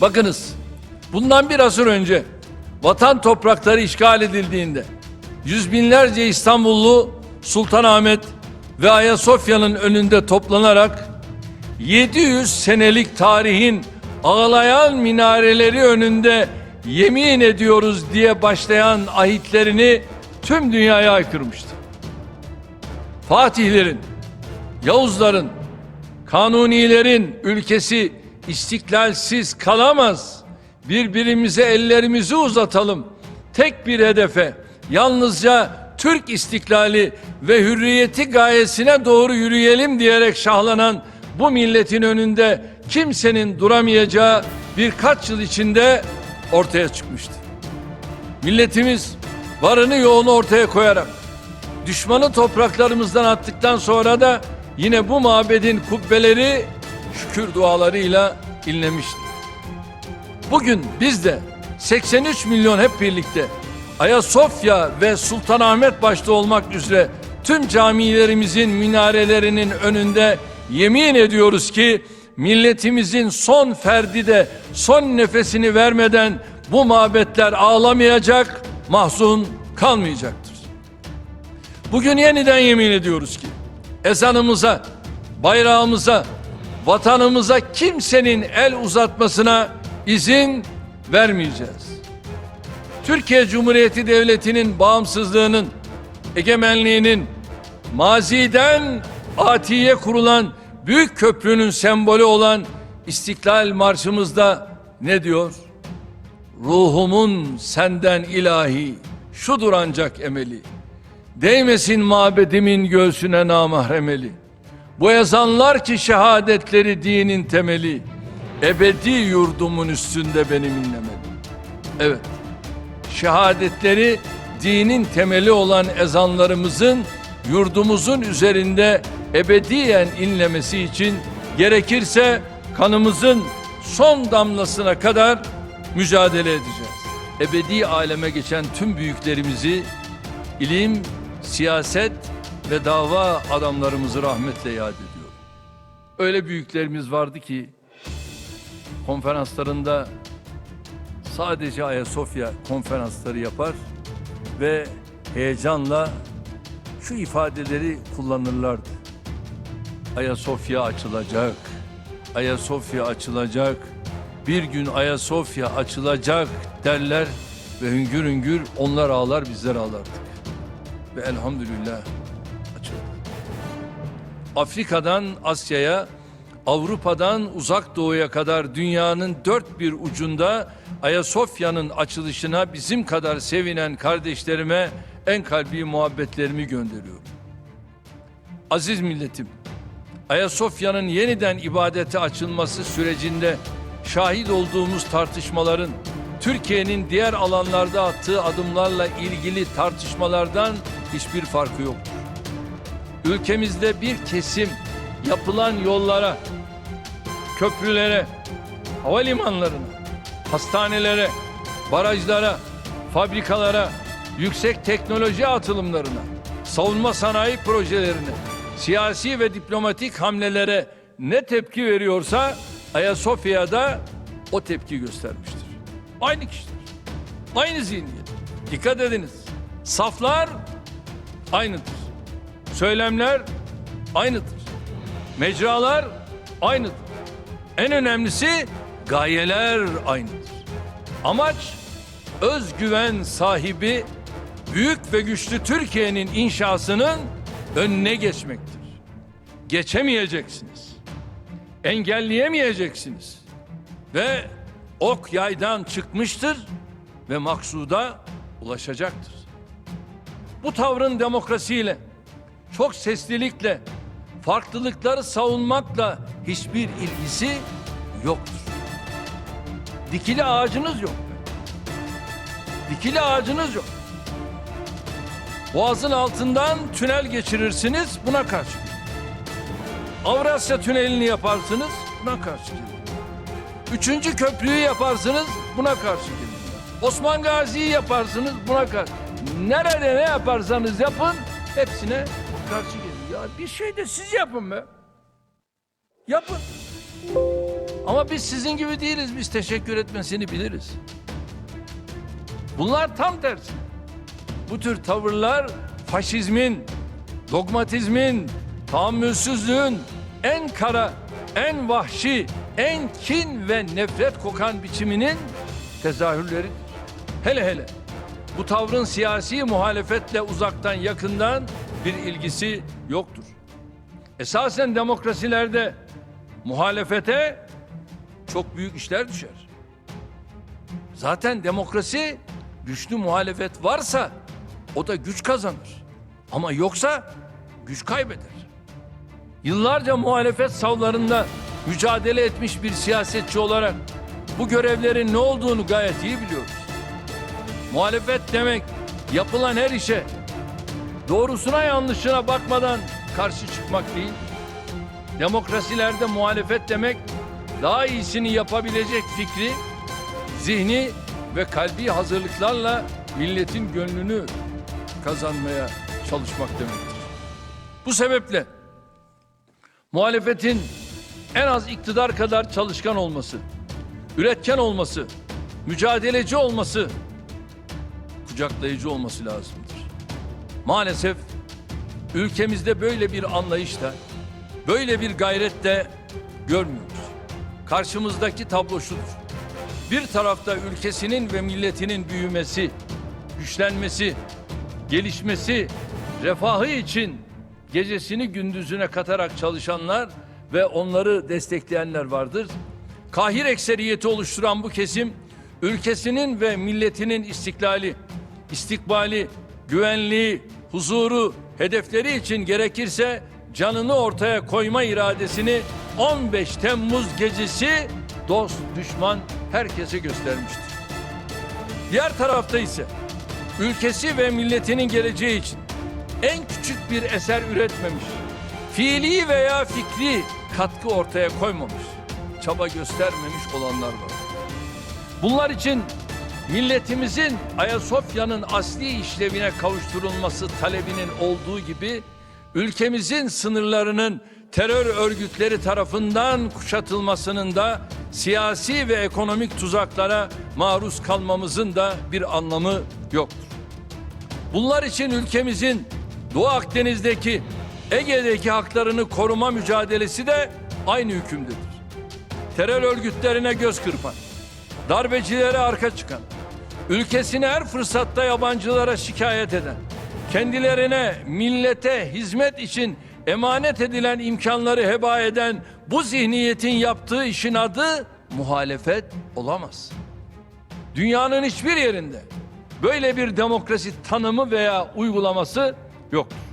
Bakınız, bundan bir asır önce vatan toprakları işgal edildiğinde yüz binlerce İstanbullu Sultanahmet ve Ayasofya'nın önünde toplanarak 700 senelik tarihin ağlayan minareleri önünde yemin ediyoruz diye başlayan ahitlerini tüm dünyaya aykırmıştı. Fatihlerin, Yavuzların, Kanunilerin ülkesi istiklalsiz kalamaz. Birbirimize ellerimizi uzatalım. Tek bir hedefe, yalnızca Türk istiklali ve hürriyeti gayesine doğru yürüyelim diyerek şahlanan bu milletin önünde kimsenin duramayacağı birkaç yıl içinde ortaya çıkmıştı. Milletimiz varını yoğunu ortaya koyarak düşmanı topraklarımızdan attıktan sonra da yine bu mabedin kubbeleri şükür dualarıyla inlemişti. Bugün biz de 83 milyon hep birlikte Ayasofya ve Sultanahmet başta olmak üzere tüm camilerimizin minarelerinin önünde yemin ediyoruz ki milletimizin son ferdi de son nefesini vermeden bu mabetler ağlamayacak, mahzun kalmayacaktır. Bugün yeniden yemin ediyoruz ki ezanımıza, bayrağımıza, vatanımıza kimsenin el uzatmasına izin vermeyeceğiz. Türkiye Cumhuriyeti Devleti'nin bağımsızlığının, egemenliğinin maziden atiye kurulan büyük köprünün sembolü olan İstiklal Marşımızda ne diyor? Ruhumun senden ilahi şudur ancak emeli. Değmesin mabedimin göğsüne namahremeli. Bu ezanlar ki şehadetleri dinin temeli. Ebedi yurdumun üstünde benim inlemeli. Evet, şehadetleri dinin temeli olan ezanlarımızın yurdumuzun üzerinde ebediyen inlemesi için gerekirse kanımızın son damlasına kadar mücadele edeceğiz. Ebedi aleme geçen tüm büyüklerimizi ilim, siyaset ve dava adamlarımızı rahmetle yad ediyorum. Öyle büyüklerimiz vardı ki konferanslarında sadece Ayasofya konferansları yapar ve heyecanla şu ifadeleri kullanırlardı. Ayasofya açılacak. Ayasofya açılacak. Bir gün Ayasofya açılacak derler ve hüngür hüngür onlar ağlar bizler ağlardık. Ve elhamdülillah. Afrika'dan Asya'ya, Avrupa'dan uzak doğuya kadar dünyanın dört bir ucunda Ayasofya'nın açılışına bizim kadar sevinen kardeşlerime en kalbi muhabbetlerimi gönderiyorum. Aziz milletim, Ayasofya'nın yeniden ibadete açılması sürecinde şahit olduğumuz tartışmaların Türkiye'nin diğer alanlarda attığı adımlarla ilgili tartışmalardan hiçbir farkı yoktur. Ülkemizde bir kesim yapılan yollara, köprülere, havalimanlarına, hastanelere, barajlara, fabrikalara, yüksek teknoloji atılımlarına, savunma sanayi projelerine, siyasi ve diplomatik hamlelere ne tepki veriyorsa Ayasofya'da o tepki göstermiştir. Aynı kişidir. Aynı zihniyet. Dikkat ediniz. Saflar aynıdır. Söylemler aynıdır. Mecralar aynıdır. En önemlisi gayeler aynıdır. Amaç özgüven sahibi büyük ve güçlü Türkiye'nin inşasının önüne geçmektir. Geçemeyeceksiniz. Engelleyemeyeceksiniz. Ve ok yaydan çıkmıştır ve maksuda ulaşacaktır. Bu tavrın demokrasiyle, çok seslilikle, farklılıkları savunmakla hiçbir ilgisi yoktur. Dikili ağacınız yok. Dikili ağacınız yok. Boğazın altından tünel geçirirsiniz buna karşı. Avrasya tünelini yaparsınız buna karşı. Üçüncü köprüyü yaparsınız buna karşı. Osman Gazi'yi yaparsınız buna karşı. Nerede ne yaparsanız yapın hepsine karşı gelin. Ya bir şey de siz yapın be. Yapın. Ama biz sizin gibi değiliz. Biz teşekkür etmesini biliriz. Bunlar tam tersi. Bu tür tavırlar faşizmin, dogmatizmin, tahammülsüzlüğün en kara, en vahşi, en kin ve nefret kokan biçiminin tezahürleri. Hele hele bu tavrın siyasi muhalefetle uzaktan yakından bir ilgisi yoktur. Esasen demokrasilerde muhalefete çok büyük işler düşer. Zaten demokrasi güçlü muhalefet varsa o da güç kazanır. Ama yoksa güç kaybeder. Yıllarca muhalefet savlarında mücadele etmiş bir siyasetçi olarak bu görevlerin ne olduğunu gayet iyi biliyoruz. Muhalefet demek yapılan her işe doğrusuna yanlışına bakmadan karşı çıkmak değil. Demokrasilerde muhalefet demek daha iyisini yapabilecek fikri, zihni ve kalbi hazırlıklarla milletin gönlünü kazanmaya çalışmak demektir. Bu sebeple muhalefetin en az iktidar kadar çalışkan olması, üretken olması, mücadeleci olması, kucaklayıcı olması lazımdır. Maalesef ülkemizde böyle bir anlayışla, böyle bir gayretle görmüyoruz. Karşımızdaki tablo şudur. Bir tarafta ülkesinin ve milletinin büyümesi, güçlenmesi, gelişmesi, refahı için gecesini gündüzüne katarak çalışanlar ve onları destekleyenler vardır. Kahir ekseriyeti oluşturan bu kesim ülkesinin ve milletinin istiklali, istikbali, güvenliği, huzuru, hedefleri için gerekirse canını ortaya koyma iradesini 15 Temmuz gecesi dost, düşman herkese göstermiştir. Diğer tarafta ise ülkesi ve milletinin geleceği için en küçük bir eser üretmemiş, fiili veya fikri katkı ortaya koymamış, çaba göstermemiş olanlar var. Bunlar için milletimizin Ayasofya'nın asli işlevine kavuşturulması talebinin olduğu gibi ülkemizin sınırlarının terör örgütleri tarafından kuşatılmasının da siyasi ve ekonomik tuzaklara maruz kalmamızın da bir anlamı yoktur. Bunlar için ülkemizin Doğu Akdeniz'deki Ege'deki haklarını koruma mücadelesi de aynı hükümdedir. Terör örgütlerine göz kırpan, darbecilere arka çıkan, ülkesini her fırsatta yabancılara şikayet eden, kendilerine millete hizmet için emanet edilen imkanları heba eden bu zihniyetin yaptığı işin adı muhalefet olamaz. Dünyanın hiçbir yerinde böyle bir demokrasi tanımı veya uygulaması yoktur.